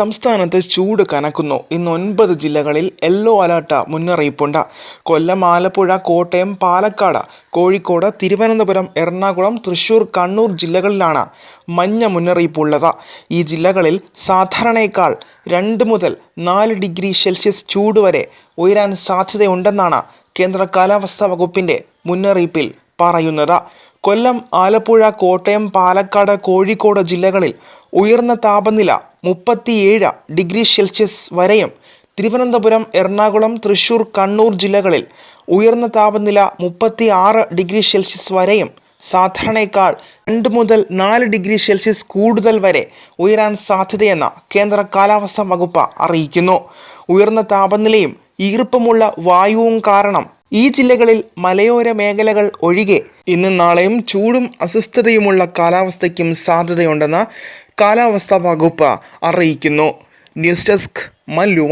സംസ്ഥാനത്ത് ചൂട് കനക്കുന്നു. ഇന്ന് ഒൻപത് ജില്ലകളിൽ യെല്ലോ അലർട്ട് മുന്നറിയിപ്പുണ്ട്. കൊല്ലം ആലപ്പുഴ കോട്ടയം പാലക്കാട് കോഴിക്കോട് തിരുവനന്തപുരം എറണാകുളം തൃശൂർ കണ്ണൂർ ജില്ലകളിലാണ് മഞ്ഞ മുന്നറിയിപ്പുള്ളത്. ഈ ജില്ലകളിൽ സാധാരണയേക്കാൾ രണ്ട് മുതൽ നാല് ഡിഗ്രി സെൽഷ്യസ് ചൂട് വരെ ഉയരാൻ സാധ്യതയുണ്ടെന്നാണ് കേന്ദ്ര കാലാവസ്ഥാ വകുപ്പിന്റെ മുന്നറിയിപ്പിൽ പറയുന്നത്. കൊല്ലം ആലപ്പുഴ കോട്ടയം പാലക്കാട് കോഴിക്കോട് ജില്ലകളിൽ ഉയർന്ന താപനില മുപ്പത്തിയേഴ് ഡിഗ്രി സെൽഷ്യസ് വരെയും തിരുവനന്തപുരം എറണാകുളം തൃശൂർ കണ്ണൂർ ജില്ലകളിൽ ഉയർന്ന താപനില മുപ്പത്തി ആറ് ഡിഗ്രി സെൽഷ്യസ് വരെയും സാധാരണയേക്കാൾ രണ്ട് മുതൽ നാല് ഡിഗ്രി സെൽഷ്യസ് കൂടുതൽ വരെ ഉയരാൻ സാധ്യതയെന്ന് കേന്ദ്ര കാലാവസ്ഥാ വകുപ്പ് അറിയിക്കുന്നു. ഉയർന്ന താപനിലയും ഈർപ്പമുള്ള വായുവും കാരണം. ഈ ജില്ലകളിൽ മലയോര മേഖലകൾ ഒഴികെ ഇന്നും നാളെയും ചൂടും അസ്വസ്ഥതയുമുള്ള കാലാവസ്ഥയ്ക്കും സാധ്യതയുണ്ടെന്ന് കാലാവസ്ഥാ വകുപ്പ് അറിയിക്കുന്നു. News desk Mallu